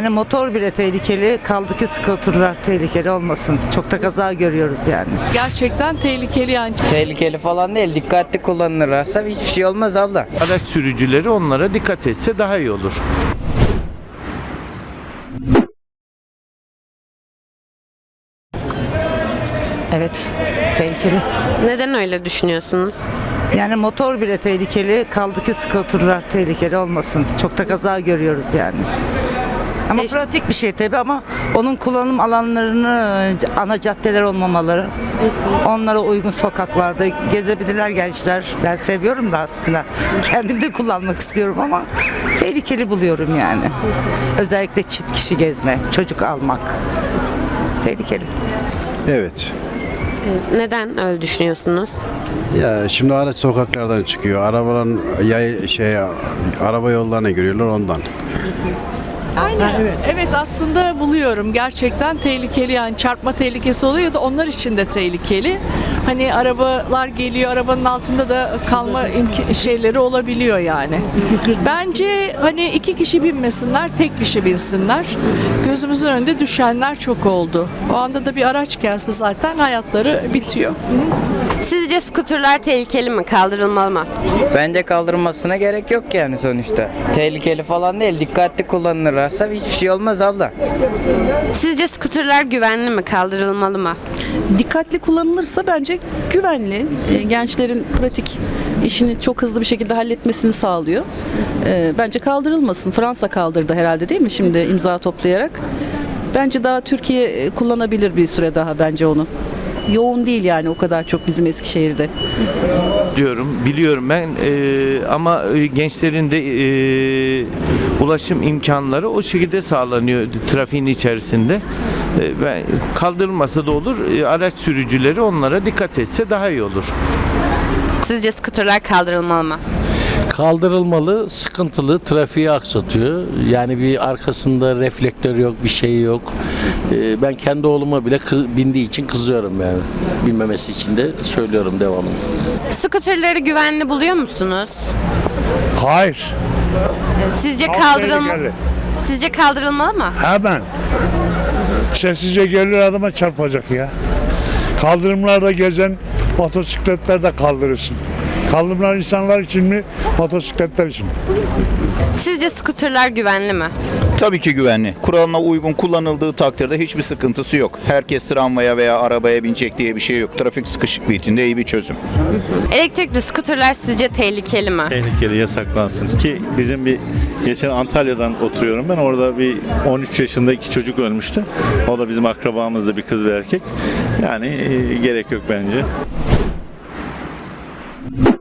Yani motor bile tehlikeli, kaldı ki skuterlar tehlikeli olmasın. Çok da kaza görüyoruz yani. Gerçekten tehlikeli yani. Tehlikeli falan değil. Dikkatli kullanılırsa hiçbir şey olmaz abla. Araç sürücüleri onlara dikkat etse daha iyi olur. Evet, tehlikeli. Neden öyle düşünüyorsunuz? Yani motor bile tehlikeli, kaldı ki skuterlar tehlikeli olmasın. Çok da kaza görüyoruz yani. Ama Teş- pratik bir şey tabii ama onun kullanım alanlarını ana caddeler olmamaları, onlara uygun sokaklarda gezebilirler gençler. Ben seviyorum da aslında. Kendim de kullanmak istiyorum ama tehlikeli buluyorum yani. Özellikle çift kişi gezme, çocuk almak. Tehlikeli. Evet. Neden öyle düşünüyorsunuz? Ya şimdi araç sokaklardan çıkıyor. Arabaların yay şey araba yollarına giriyorlar ondan. Aynen. Evet. aslında buluyorum. Gerçekten tehlikeli yani çarpma tehlikesi oluyor ya da onlar için de tehlikeli. Hani arabalar geliyor, arabanın altında da kalma şeyleri olabiliyor yani. Bence hani iki kişi binmesinler, tek kişi binsinler. Gözümüzün önünde düşenler çok oldu. O anda da bir araç gelse zaten hayatları bitiyor. Sizce skuterlar tehlikeli mi? Kaldırılmalı mı? Bence kaldırılmasına gerek yok yani sonuçta. Tehlikeli falan değil. Dikkatli kullanılırsa hiçbir şey olmaz abla. Sizce skuterlar güvenli mi? Kaldırılmalı mı? dikkatli kullanılırsa bence güvenli. E, Gençlerin pratik işini çok hızlı bir şekilde halletmesini sağlıyor. E, Bence kaldırılmasın. Fransa kaldırdı herhalde değil mi şimdi imza toplayarak? Bence daha Türkiye e, kullanabilir bir süre daha bence onu. Yoğun değil yani o kadar çok bizim Eskişehir'de. Diyorum, biliyorum ben Ee, ama e, gençlerin de e, ulaşım imkanları o şekilde sağlanıyor trafiğin içerisinde. Ben kaldırılmasa da olur. Ee, araç sürücüleri onlara dikkat etse daha iyi olur. Sizce skuterlar kaldırılmalı mı? Kaldırılmalı, sıkıntılı, trafiği aksatıyor. Yani bir arkasında reflektör yok, bir şey yok. Ee, ben kendi oğluma bile bindiği için kızıyorum yani. Binmemesi için de söylüyorum devamlı. Skuterları güvenli buluyor musunuz? Hayır. Sizce Çok kaldırılma tehlikeli. Sizce kaldırılmalı mı? Hemen. Sessizce gelir adama çarpacak ya. Kaldırımlarda gezen motosikletler de kaldırırsın. Kaldırımlar insanlar için mi, motosikletler için mi? Sizce skuterlar güvenli mi? Tabii ki güvenli. Kuralına uygun kullanıldığı takdirde hiçbir sıkıntısı yok. Herkes tramvaya veya arabaya binecek diye bir şey yok. Trafik sıkışıklığı için de iyi bir çözüm. Elektrikli skuterlar sizce tehlikeli mi? tehlikeli yasaklansın ki bizim bir geçen Antalya'dan oturuyorum ben orada bir 13 yaşında iki çocuk ölmüştü. O da bizim akrabamızda bir kız ve erkek. Yani e, gerek yok bence. you